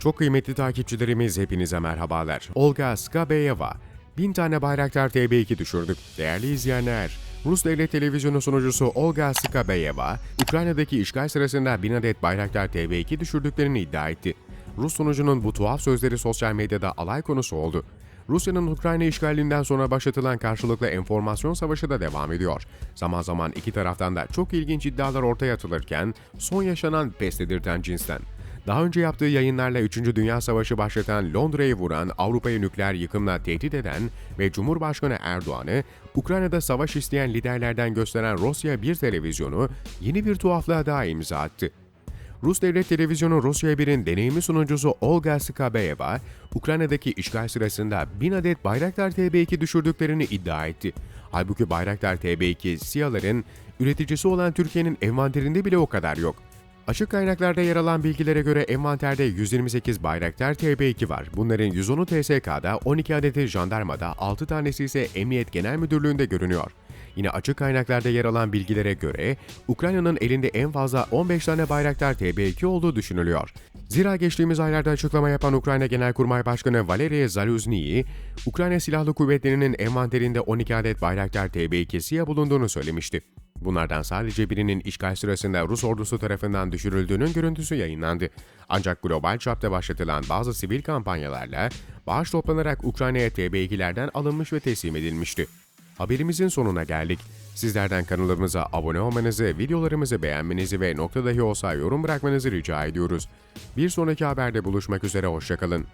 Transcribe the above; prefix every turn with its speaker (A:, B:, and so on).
A: Çok kıymetli takipçilerimiz hepinize merhabalar. Olga Skabeyeva, bin tane Bayraktar TB2 düşürdük. Değerli izleyenler, Rus Devlet Televizyonu sunucusu Olga Skabeyeva, Ukrayna'daki işgal sırasında bin adet Bayraktar TB2 düşürdüklerini iddia etti. Rus sunucunun bu tuhaf sözleri sosyal medyada alay konusu oldu. Rusya'nın Ukrayna işgalinden sonra başlatılan karşılıklı enformasyon savaşı da devam ediyor. Zaman zaman iki taraftan da çok ilginç iddialar ortaya atılırken son yaşanan pes cinsten. Daha önce yaptığı yayınlarla 3. Dünya Savaşı başlatan Londra'yı vuran, Avrupa'yı nükleer yıkımla tehdit eden ve Cumhurbaşkanı Erdoğan'ı Ukrayna'da savaş isteyen liderlerden gösteren Rusya bir televizyonu yeni bir tuhaflığa daha imza attı. Rus Devlet Televizyonu Rusya 1'in deneyimli sunucusu Olga Skabeyeva, Ukrayna'daki işgal sırasında 1000 adet Bayraktar TB2 düşürdüklerini iddia etti. Halbuki Bayraktar TB2, SİHA'ların üreticisi olan Türkiye'nin envanterinde bile o kadar yok. Açık kaynaklarda yer alan bilgilere göre envanterde 128 Bayraktar TB2 var. Bunların 110'u TSK'da, 12 adeti jandarmada, 6 tanesi ise Emniyet Genel Müdürlüğü'nde görünüyor. Yine açık kaynaklarda yer alan bilgilere göre Ukrayna'nın elinde en fazla 15 tane Bayraktar TB2 olduğu düşünülüyor. Zira geçtiğimiz aylarda açıklama yapan Ukrayna Genelkurmay Başkanı Valery Zaluzny, Ukrayna Silahlı Kuvvetleri'nin envanterinde 12 adet Bayraktar TB2 SİHA bulunduğunu söylemişti. Bunlardan sadece birinin işgal sırasında Rus ordusu tarafından düşürüldüğünün görüntüsü yayınlandı. Ancak global çapta başlatılan bazı sivil kampanyalarla bağış toplanarak Ukrayna'ya TB2'lerden alınmış ve teslim edilmişti. Haberimizin sonuna geldik. Sizlerden kanalımıza abone olmanızı, videolarımızı beğenmenizi ve nokta dahi olsa yorum bırakmanızı rica ediyoruz. Bir sonraki haberde buluşmak üzere, hoşçakalın.